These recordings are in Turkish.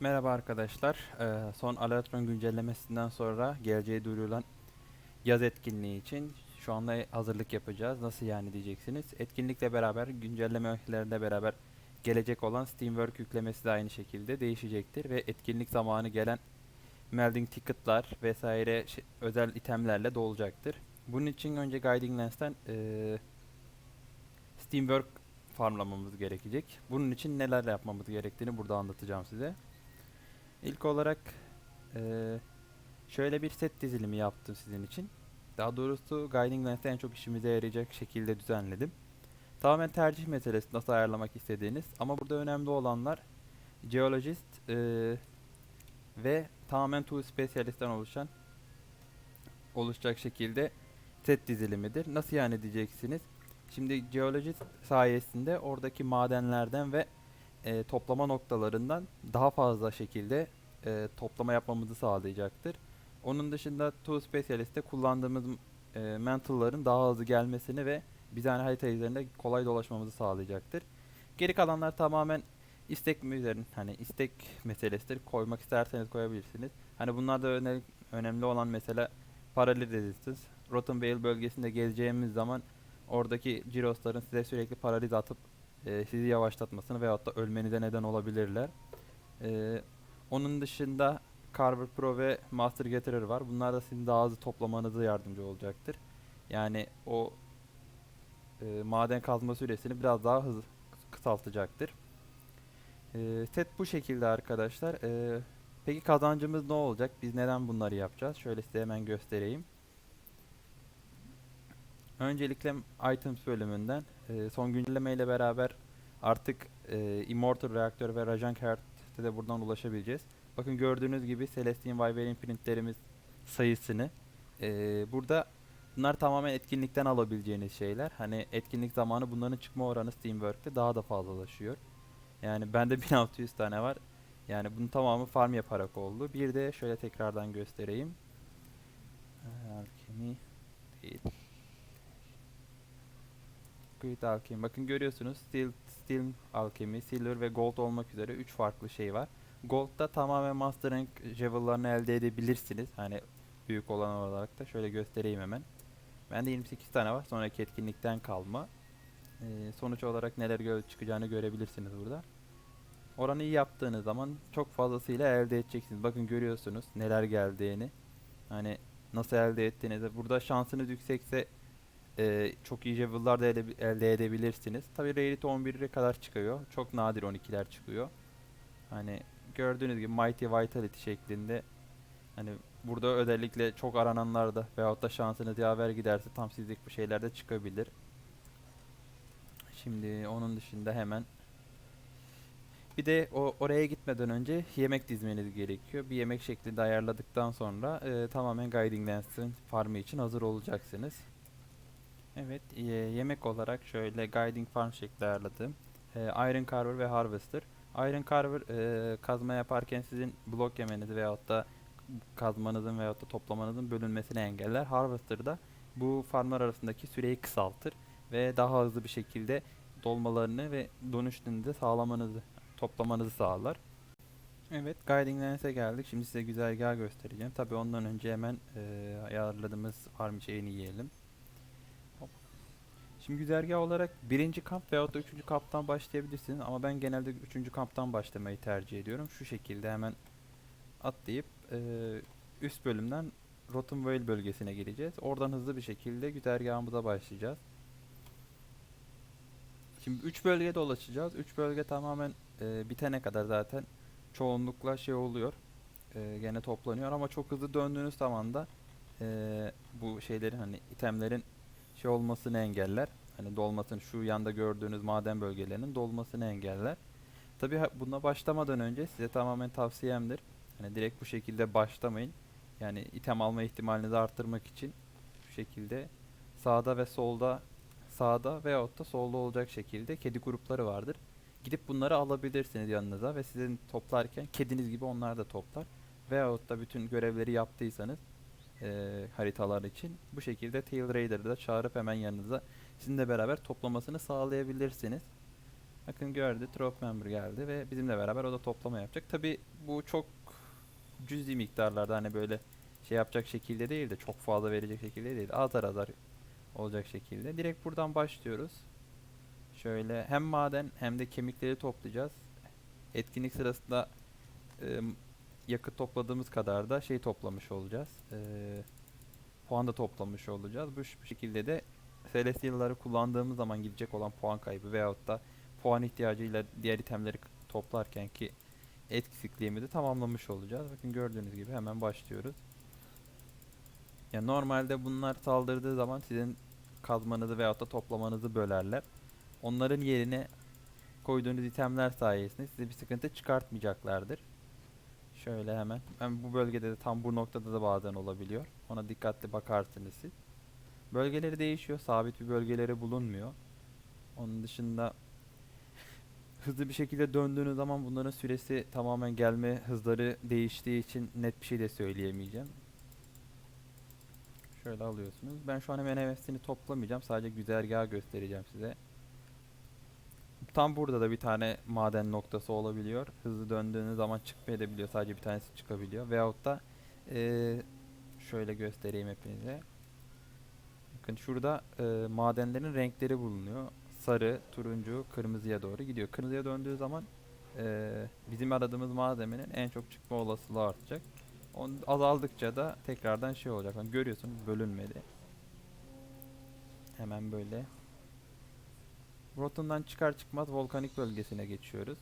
Merhaba arkadaşlar. Ee, son Alatron güncellemesinden sonra geleceği duyurulan yaz etkinliği için şu anda hazırlık yapacağız. Nasıl yani diyeceksiniz. Etkinlikle beraber güncellemelerle beraber gelecek olan Steamwork yüklemesi de aynı şekilde değişecektir ve etkinlik zamanı gelen melding ticket'lar vesaire şey- özel itemlerle dolacaktır. Bunun için önce Guiding Lens'ten eee Steamwork farmlamamız gerekecek. Bunun için neler yapmamız gerektiğini burada anlatacağım size. İlk olarak eee, şöyle bir set dizilimi yaptım sizin için. Daha doğrusu Guiding Lens'te en çok işimize yarayacak şekilde düzenledim. Tamamen tercih meselesi nasıl ayarlamak istediğiniz ama burada önemli olanlar Geologist eee, ve tamamen Tool Specialist'ten oluşan oluşacak şekilde set dizilimidir. Nasıl yani diyeceksiniz. Şimdi Geologist sayesinde oradaki madenlerden ve e, toplama noktalarından daha fazla şekilde e, toplama yapmamızı sağlayacaktır. Onun dışında Tool Specialist'te kullandığımız e, mantle'ların daha hızlı gelmesini ve bir tane harita üzerinde kolay dolaşmamızı sağlayacaktır. Geri kalanlar tamamen istek üzerine hani istek meselesidir. Koymak isterseniz koyabilirsiniz. Hani bunlar da öne- önemli olan mesela paralel resistance. Rotten Vale bölgesinde gezeceğimiz zaman oradaki Jiros'ların size sürekli paraliz atıp e, sizi yavaşlatmasını veyahut da ölmenize neden olabilirler. E, onun dışında Carver Pro ve Master Getterer var. Bunlar da sizin daha hızlı toplamanıza yardımcı olacaktır. Yani o e, maden kazma süresini biraz daha hızlı kısaltacaktır. E, set bu şekilde arkadaşlar. E, peki kazancımız ne olacak? Biz neden bunları yapacağız? Şöyle size hemen göstereyim. Öncelikle items bölümünden e, son güncelleme ile beraber artık e, Immortal Reaktör ve Rajan Kart'e de buradan ulaşabileceğiz. Bakın gördüğünüz gibi Celestine Wyverian printlerimiz sayısını e, burada bunlar tamamen etkinlikten alabileceğiniz şeyler. Hani etkinlik zamanı bunların çıkma oranı Steamwork'te daha da fazlalaşıyor. Yani bende 1600 tane var. Yani bunun tamamı farm yaparak oldu. Bir de şöyle tekrardan göstereyim. Alchemy değil. Grid Alchemy. Bakın görüyorsunuz Steel, Steel Alchemy, Silver ve Gold olmak üzere 3 farklı şey var. Gold'da tamamen Master Rank Javel'larını elde edebilirsiniz. Hani büyük olan olarak da şöyle göstereyim hemen. Bende 28 tane var. Sonraki etkinlikten kalma. Ee, sonuç olarak neler gö- çıkacağını görebilirsiniz burada. Oranı iyi yaptığınız zaman çok fazlasıyla elde edeceksiniz. Bakın görüyorsunuz neler geldiğini. Hani nasıl elde ettiğinizi. Burada şansınız yüksekse e, çok iyi level'lar da ele- elde edebilirsiniz. Tabi Rarity 11'e kadar çıkıyor. Çok nadir 12'ler çıkıyor. Hani gördüğünüz gibi Mighty Vitality şeklinde hani burada özellikle çok arananlarda veyahut da şansınız yaver giderse tam sizlik bir şeyler de çıkabilir. Şimdi onun dışında hemen bir de o oraya gitmeden önce yemek dizmeniz gerekiyor. Bir yemek şeklinde ayarladıktan sonra e, tamamen Guiding Lance'ın farmı için hazır olacaksınız. Evet, e, yemek olarak şöyle Guiding Farm şekli ayarladım. E, Iron Carver ve Harvester. Iron Carver e, kazma yaparken sizin blok yemenizi veyahut da kazmanızın veyahut da toplamanızın bölünmesini engeller. Harvester da bu farmlar arasındaki süreyi kısaltır ve daha hızlı bir şekilde dolmalarını ve dönüşünü de sağlamanızı, toplamanızı sağlar. Evet, Guiding Lens'e geldik. Şimdi size güzergah göstereceğim. Tabi ondan önce hemen e, ayarladığımız farm şeyini yiyelim. Şimdi güzergah olarak birinci kamp veyahut da üçüncü kamptan başlayabilirsiniz ama ben genelde üçüncü kamptan başlamayı tercih ediyorum. Şu şekilde hemen atlayıp e, üst bölümden Rotten Vale bölgesine gireceğiz. Oradan hızlı bir şekilde güzergahımıza başlayacağız. Şimdi 3 bölge dolaşacağız. 3 bölge tamamen e, bitene kadar zaten çoğunlukla şey oluyor. E, gene toplanıyor ama çok hızlı döndüğünüz zaman da e, bu şeylerin hani itemlerin şey olmasını engeller. Hani dolmasını şu yanda gördüğünüz maden bölgelerinin dolmasını engeller. Tabi buna başlamadan önce size tamamen tavsiyemdir. Hani direkt bu şekilde başlamayın. Yani item alma ihtimalinizi arttırmak için şu şekilde sağda ve solda sağda veyahut da solda olacak şekilde kedi grupları vardır. Gidip bunları alabilirsiniz yanınıza ve sizin toplarken kediniz gibi onlar da toplar. Veyahut da bütün görevleri yaptıysanız eee, haritalar için bu şekilde Tail Raider'ı da çağırıp hemen yanınıza sizinle beraber toplamasını sağlayabilirsiniz. Bakın gördü, trop member geldi ve bizimle beraber o da toplama yapacak. Tabi bu çok cüzi miktarlarda hani böyle şey yapacak şekilde değil de çok fazla verecek şekilde değil. Azar azar olacak şekilde. Direkt buradan başlıyoruz. Şöyle hem maden hem de kemikleri toplayacağız. Etkinlik sırasında e, yakıt topladığımız kadar da şey toplamış olacağız. E, puan da toplamış olacağız. Bu, bu şekilde de Celestial'ları kullandığımız zaman gidecek olan puan kaybı veyahut da puan ihtiyacıyla diğer itemleri toplarken ki eksikliğimizi tamamlamış olacağız. Bakın gördüğünüz gibi hemen başlıyoruz. Ya normalde bunlar saldırdığı zaman sizin kazmanızı veyahut da toplamanızı bölerler. Onların yerine koyduğunuz itemler sayesinde size bir sıkıntı çıkartmayacaklardır. Şöyle hemen. Hem bu bölgede de tam bu noktada da bazen olabiliyor. Ona dikkatli bakarsınız siz. Bölgeleri değişiyor. Sabit bir bölgeleri bulunmuyor. Onun dışında hızlı bir şekilde döndüğünüz zaman bunların süresi tamamen gelme hızları değiştiği için net bir şey de söyleyemeyeceğim. Şöyle alıyorsunuz. Ben şu an hemen hevesini toplamayacağım. Sadece güzergahı göstereceğim size. Tam burada da bir tane maden noktası olabiliyor. Hızlı döndüğünüz zaman çıkmayabiliyor. Sadece bir tanesi çıkabiliyor. Veyahut da eee, şöyle göstereyim hepinize. Bakın şurada eee, madenlerin renkleri bulunuyor. Sarı, turuncu, kırmızıya doğru gidiyor. Kırmızıya döndüğü zaman eee, bizim aradığımız malzemenin en çok çıkma olasılığı artacak. On, azaldıkça da tekrardan şey olacak. Hani görüyorsunuz bölünmedi. Hemen böyle Rotundan çıkar çıkmaz volkanik bölgesine geçiyoruz.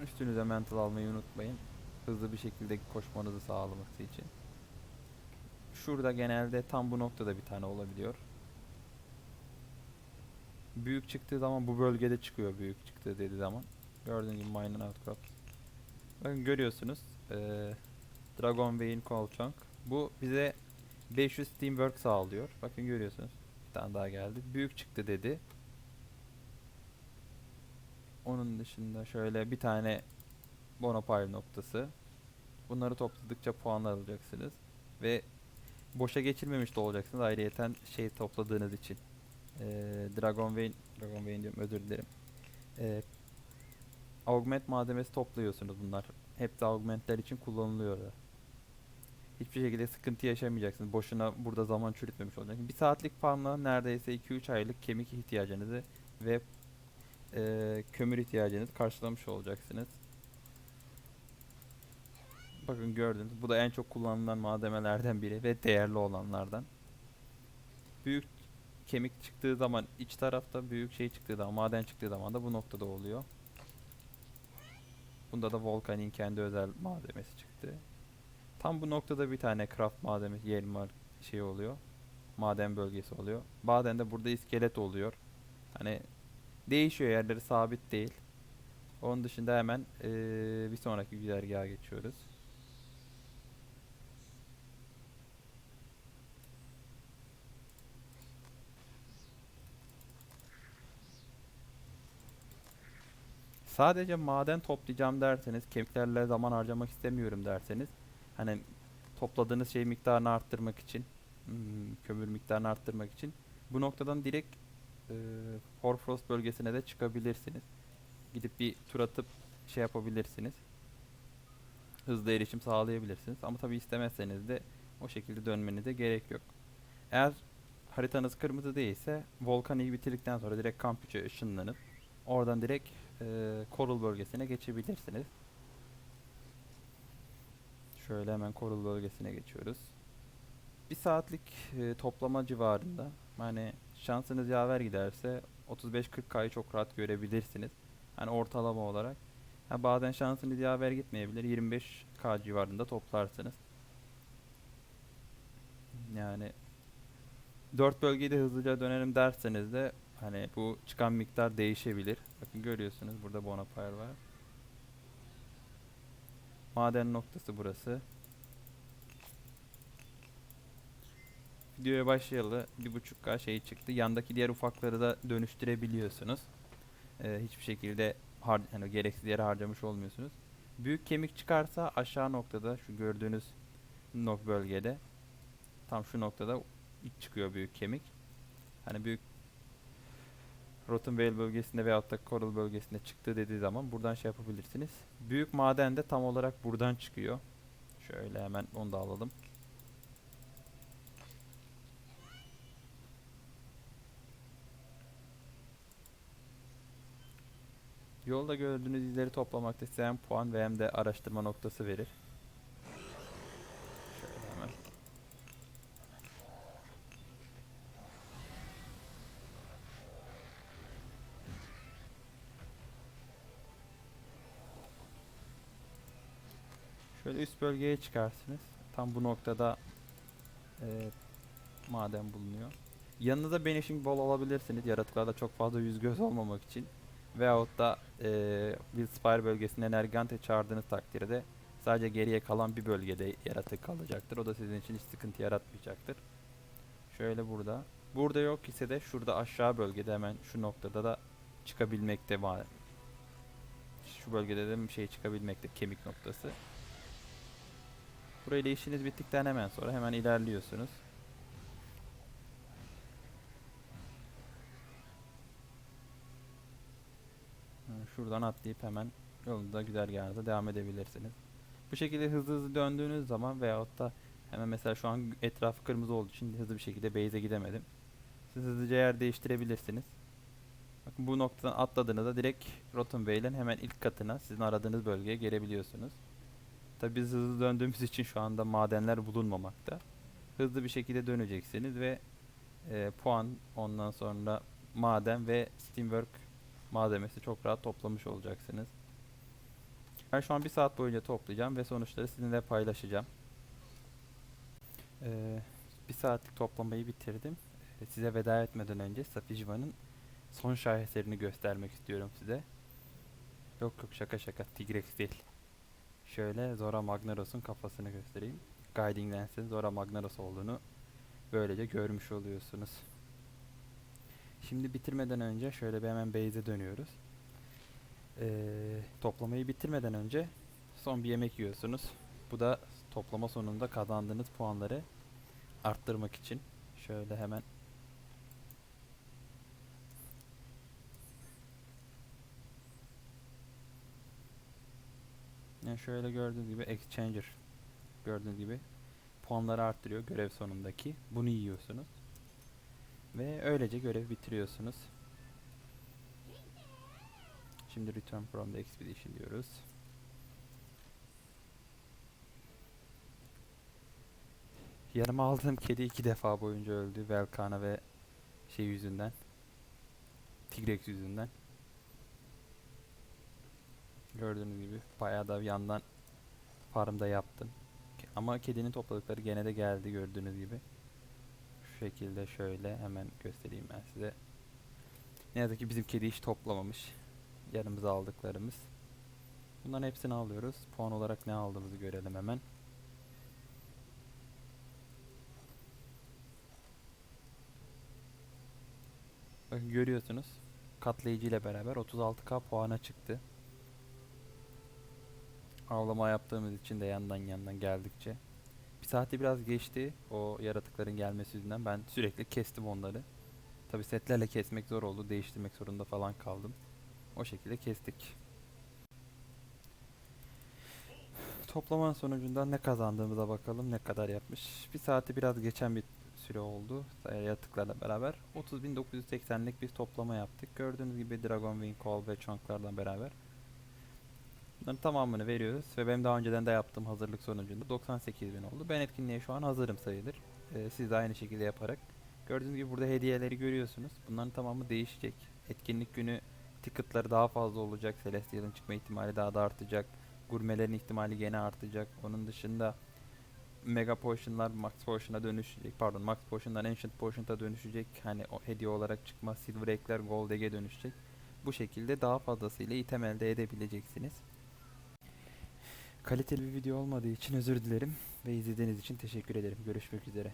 Üstünüze mental almayı unutmayın. Hızlı bir şekilde koşmanızı sağlaması için. Şurada genelde tam bu noktada bir tane olabiliyor. Büyük çıktığı zaman bu bölgede çıkıyor büyük çıktığı dediği zaman. Gördüğünüz gibi mining outcrop. Bakın görüyorsunuz. eee Dragon Vein Kolchonk. Bu bize 500 teamwork sağlıyor. Bakın görüyorsunuz. Bir tane daha geldi. Büyük çıktı dedi. Onun dışında şöyle bir tane Bonaparte noktası. Bunları topladıkça puanlar alacaksınız. Ve boşa geçirmemiş de olacaksınız ayrıyeten şey topladığınız için. Ee, Dragon Vein, Dragon Vein diyorum özür dilerim. Ee, augment malzemesi topluyorsunuz bunlar. Hep de augmentler için kullanılıyor. Hiçbir şekilde sıkıntı yaşamayacaksınız. Boşuna burada zaman çürütmemiş olacaksınız. Bir saatlik farmla neredeyse 2-3 aylık kemik ihtiyacınızı ve eee, kömür ihtiyacınızı karşılamış olacaksınız. Bakın gördünüz. Bu da en çok kullanılan malzemelerden biri ve değerli olanlardan. Büyük kemik çıktığı zaman iç tarafta, büyük şey çıktığı zaman, maden çıktığı zaman da bu noktada oluyor. Bunda da Volkan'in kendi özel malzemesi çıktı. Tam bu noktada bir tane craft malzemesi yerim var şey oluyor. Maden bölgesi oluyor. Bazen de burada iskelet oluyor. Hani değişiyor yerleri sabit değil. Onun dışında hemen eee, bir sonraki güzergaha geçiyoruz. Sadece maden toplayacağım derseniz, kemiklerle zaman harcamak istemiyorum derseniz, hani topladığınız şey miktarını arttırmak için, hmm, kömür miktarını arttırmak için bu noktadan direkt e, Horfrost bölgesine de çıkabilirsiniz. Gidip bir tur atıp şey yapabilirsiniz. Hızlı erişim sağlayabilirsiniz. Ama tabi istemezseniz de o şekilde dönmenize gerek yok. Eğer haritanız kırmızı değilse Volkan'ı bitirdikten sonra direkt kamp içi ışınlanıp oradan direkt Coral bölgesine geçebilirsiniz. Şöyle hemen Coral bölgesine geçiyoruz. Bir saatlik e, toplama civarında. Yani şansınız yaver giderse 35-40K'yı çok rahat görebilirsiniz. Hani ortalama olarak. Ha, bazen şansınız yaver gitmeyebilir. 25K civarında toplarsınız. Yani 4 bölgeyi de hızlıca dönerim derseniz de hani bu çıkan miktar değişebilir. Bakın görüyorsunuz burada Bonaparte var. Maden noktası burası. Videoya başlayalı bir buçuk K şey çıktı. Yandaki diğer ufakları da dönüştürebiliyorsunuz. Ee, hiçbir şekilde har hani gereksiz yere harcamış olmuyorsunuz. Büyük kemik çıkarsa aşağı noktada şu gördüğünüz nok bölgede tam şu noktada çıkıyor büyük kemik. Hani büyük Rottenvale bölgesinde veyahut da Coral bölgesinde çıktı dediği zaman buradan şey yapabilirsiniz. Büyük maden de tam olarak buradan çıkıyor. Şöyle hemen onu da alalım. Yolda gördüğünüz izleri toplamakta isteyen puan ve hem de araştırma noktası verir. Şöyle hemen. Şöyle üst bölgeye çıkarsınız. Tam bu noktada e, maden bulunuyor. Yanınıza banishing ball alabilirsiniz. Yaratıklarda çok fazla yüz göz olmamak için. Veyahut da e, Willspire bölgesinde Energante çağırdığınız takdirde sadece geriye kalan bir bölgede yaratık kalacaktır. O da sizin için hiç sıkıntı yaratmayacaktır. Şöyle burada. Burada yok ise de şurada aşağı bölgede hemen şu noktada da çıkabilmekte var. Şu bölgede de bir şey çıkabilmekte kemik noktası. Burayla işiniz bittikten hemen sonra hemen ilerliyorsunuz. Şuradan atlayıp hemen yolunda güzergahınıza devam edebilirsiniz. Bu şekilde hızlı hızlı döndüğünüz zaman veyahut da hemen mesela şu an etrafı kırmızı olduğu için hızlı bir şekilde base'e gidemedim. Siz hızlıca yer değiştirebilirsiniz. Bakın bu noktadan atladığınızda direkt Rottenvale'in hemen ilk katına sizin aradığınız bölgeye gelebiliyorsunuz. Tabi biz hızlı döndüğümüz için şu anda madenler bulunmamakta. Hızlı bir şekilde döneceksiniz ve e, puan ondan sonra maden ve steamwork malzemesi çok rahat toplamış olacaksınız. Ben şu an bir saat boyunca toplayacağım ve sonuçları sizinle paylaşacağım. Ee, bir saatlik toplamayı bitirdim. Ee, size veda etmeden önce Safijva'nın son şaheserini göstermek istiyorum size. Yok yok şaka şaka Tigrex değil. Şöyle Zora Magnaros'un kafasını göstereyim. Guiding Lens'in Zora Magnaros olduğunu böylece görmüş oluyorsunuz. Şimdi bitirmeden önce şöyle bir hemen base'e dönüyoruz. Ee, toplamayı bitirmeden önce son bir yemek yiyorsunuz. Bu da toplama sonunda kazandığınız puanları arttırmak için. Şöyle hemen Yani şöyle gördüğünüz gibi Exchanger gördüğünüz gibi puanları arttırıyor görev sonundaki. Bunu yiyorsunuz. Ve öylece görev bitiriyorsunuz. Şimdi return from the expedition diyoruz. Yanıma aldığım kedi iki defa boyunca öldü. Velkana ve şey yüzünden. Tigrex yüzünden. Gördüğünüz gibi bayağı da yandan farmda yaptım. Ama kedinin topladıkları gene de geldi gördüğünüz gibi. Şu şekilde şöyle hemen göstereyim ben size. Ne yazık ki bizim kedi hiç toplamamış. Yanımıza aldıklarımız. Bunların hepsini alıyoruz. Puan olarak ne aldığımızı görelim hemen. Bakın görüyorsunuz. Katlayıcı ile beraber 36k puana çıktı. Avlama yaptığımız için de yandan yandan geldikçe. Bir saati biraz geçti o yaratıkların gelmesi yüzünden. Ben sürekli kestim onları. Tabi setlerle kesmek zor oldu. Değiştirmek zorunda falan kaldım. O şekilde kestik. Toplamanın sonucunda ne kazandığımıza bakalım. Ne kadar yapmış. Bir saati biraz geçen bir süre oldu. Yaratıklarla beraber. 30.980'lik bir toplama yaptık. Gördüğünüz gibi Dragon Wing Call ve Chunk'larla beraber. Bunların tamamını veriyoruz ve benim daha önceden de yaptığım hazırlık sonucunda 98 bin oldu. Ben etkinliğe şu an hazırım sayılır. Ee, siz de aynı şekilde yaparak. Gördüğünüz gibi burada hediyeleri görüyorsunuz. Bunların tamamı değişecek. Etkinlik günü ticketları daha fazla olacak. Celestial'ın çıkma ihtimali daha da artacak. Gurmelerin ihtimali gene artacak. Onun dışında Mega Potion'lar Max Potion'a dönüşecek. Pardon Max Potion'dan Ancient Potion'a dönüşecek. Hani o hediye olarak çıkma Silver Egg'ler Gold Egg'e dönüşecek. Bu şekilde daha fazlasıyla item elde edebileceksiniz. Kaliteli bir video olmadığı için özür dilerim ve izlediğiniz için teşekkür ederim. Görüşmek üzere.